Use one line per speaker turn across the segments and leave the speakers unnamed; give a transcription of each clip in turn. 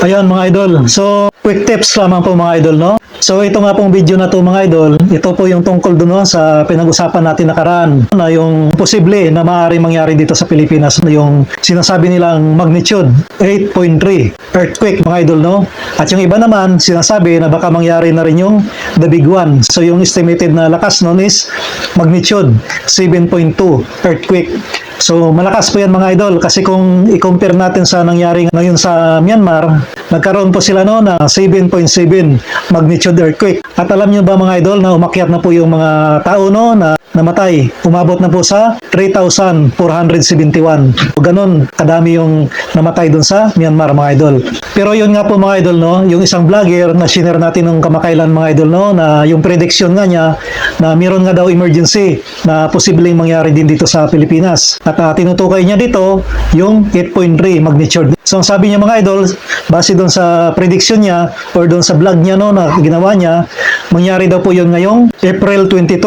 Ayan mga idol. So, quick tips lamang po mga idol, no? So, ito nga pong video na to mga idol. Ito po yung tungkol doon sa pinag-usapan natin nakaraan na yung posible na maaari mangyari dito sa Pilipinas na yung sinasabi nilang magnitude 8.3 earthquake mga idol, no? At yung iba naman sinasabi na baka mangyari na rin yung the big one. So, yung estimated na lakas noon is magnitude 7.2 earthquake. So malakas po yan mga idol kasi kung i-compare natin sa nangyari ngayon sa Myanmar, nagkaroon po sila no na 7.7 magnitude earthquake. At alam niyo ba mga idol na umakyat na po yung mga tao no na namatay. Umabot na po sa 3,471. So, ganun kadami yung namatay dun sa Myanmar mga idol. Pero yun nga po mga idol no, yung isang vlogger na shinare natin nung kamakailan mga idol no na yung prediction nga niya na meron nga daw emergency na posibleng mangyari din dito sa Pilipinas. At uh, tinutukoy niya dito yung 8.3 magnitude. So ang sabi niya mga idol, base doon sa prediction niya or doon sa vlog niya no na ginawa niya, mangyari daw po yun ngayong April 22,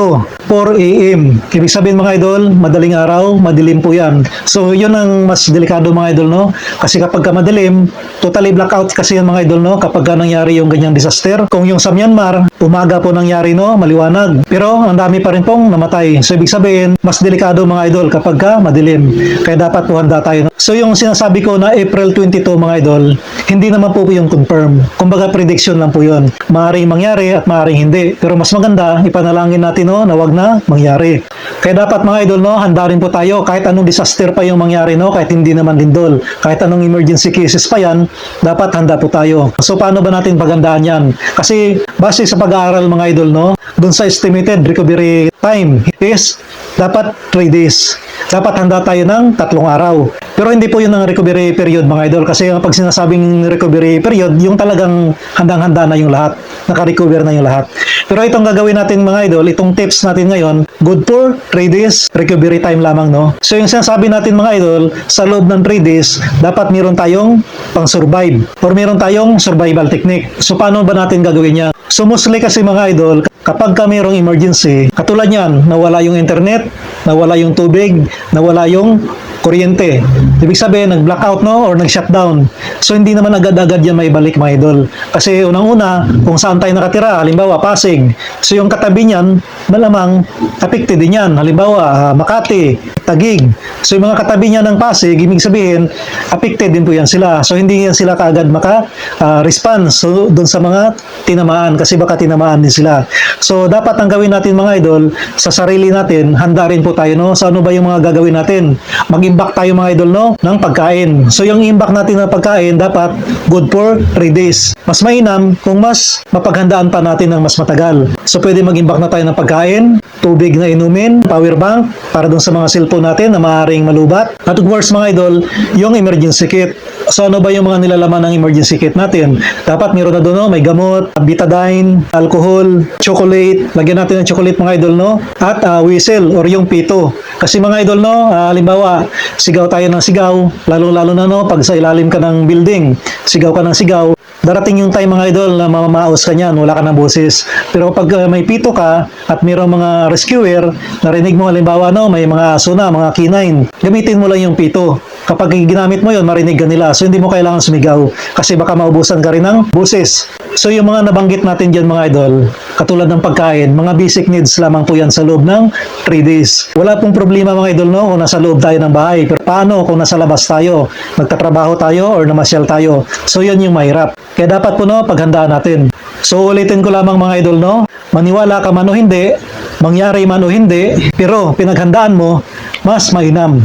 4 a.m. Ibig sabihin mga idol, madaling araw, madilim po yan. So yun ang mas delikado mga idol no kasi kapag ka madilim, totally blackout kasi yan mga idol no kapag ka nangyari yung ganyang disaster. Kung yung sa Myanmar, umaga po nangyari no, maliwanag. Pero ang dami pa rin pong namatay. So ibig sabihin, mas delikado mga idol kapag ka madilim. Kaya dapat po handa tayo. So yung sinasabi ko na April 22 mga idol, hindi naman po yung confirm. Kumbaga prediction lang po yun. Maaring mangyari at maaring hindi. Pero mas maganda, ipanalangin natin no, na wag na mangyari. Kaya dapat mga idol no, handa rin po tayo kahit anong disaster pa yung mangyari no, kahit hindi naman lindol. Kahit anong emergency cases pa yan, dapat handa po tayo. So paano ba natin pagandaan yan? Kasi base sa pag-aaral mga idol no, dun sa estimated recovery time is dapat 3 days. Dapat handa tayo ng tatlong araw. Pero hindi po yun ang recovery period mga idol kasi pag sinasabing recovery period, yung talagang handang-handa na yung lahat. Naka-recover na yung lahat. Pero itong gagawin natin mga idol, itong tips natin ngayon, good for 3 days recovery time lamang no. So yung sinasabi natin mga idol, sa loob ng 3 days, dapat meron tayong pang-survive or meron tayong survival technique. So paano ba natin gagawin yan? So mostly kasi mga idol, kapag ka mayroong emergency, katulad yan, nawala yung internet, nawala yung tubig, nawala yung kuryente. Ibig sabihin, nag-blackout no or nag-shutdown. So hindi naman agad-agad yan maibalik mga idol. Kasi unang-una, kung saan tayo nakatira, halimbawa Pasig. So yung katabi niyan, malamang affected din yan. Halimbawa, ah, Makati, Tagig. So yung mga katabi niya ng Pasig, ibig sabihin, affected din po yan sila. So hindi yan sila kaagad maka-response so, doon sa mga tinamaan kasi baka tinamaan din sila. So dapat ang gawin natin mga idol, sa sarili natin, handa rin po tayo no. So ano ba yung mga gagawin natin? Mag-imbak tayo mga idol no ng pagkain. So yung imbak natin ng pagkain dapat good for 3 days. Mas mainam kung mas mapaghandaan pa natin ng mas matagal. So pwede mag-imbak na tayo ng pagkain, tubig na inumin, power bank para dun sa mga cellphone natin na maaaring malubat. At of course mga idol, yung emergency kit. So ano ba yung mga nilalaman ng emergency kit natin? Dapat meron na doon no? may gamot, betadine, alcohol, chocolate. Lagyan natin ng chocolate mga idol no? At ah, whistle or yung pito. Kasi mga idol no, ah, halimbawa, sigaw tayo ng sigaw, lalo-lalo na no, pag sa ilalim ka ng building, sigaw ka ng sigaw, darating yung time mga idol na mamamaos ka niyan, wala ka ng boses. Pero pag uh, may pito ka at mayroong mga rescuer, narinig mo halimbawa no, may mga aso na, mga kinine, gamitin mo lang yung pito. Kapag ginamit mo yon marinig ka nila. So hindi mo kailangan sumigaw kasi baka maubusan ka rin ng boses. So yung mga nabanggit natin dyan mga idol, katulad ng pagkain, mga basic needs lamang po yan sa loob ng 3 days. Wala pong problema mga idol no kung nasa loob tayo ng bahay. Pero paano kung nasa labas tayo, nagtatrabaho tayo or namasyal tayo. So yun yung mahirap. Kaya dapat po no, paghandaan natin. So ulitin ko lamang mga idol no, maniwala ka man o hindi, mangyari man o hindi, pero pinaghandaan mo, mas mainam.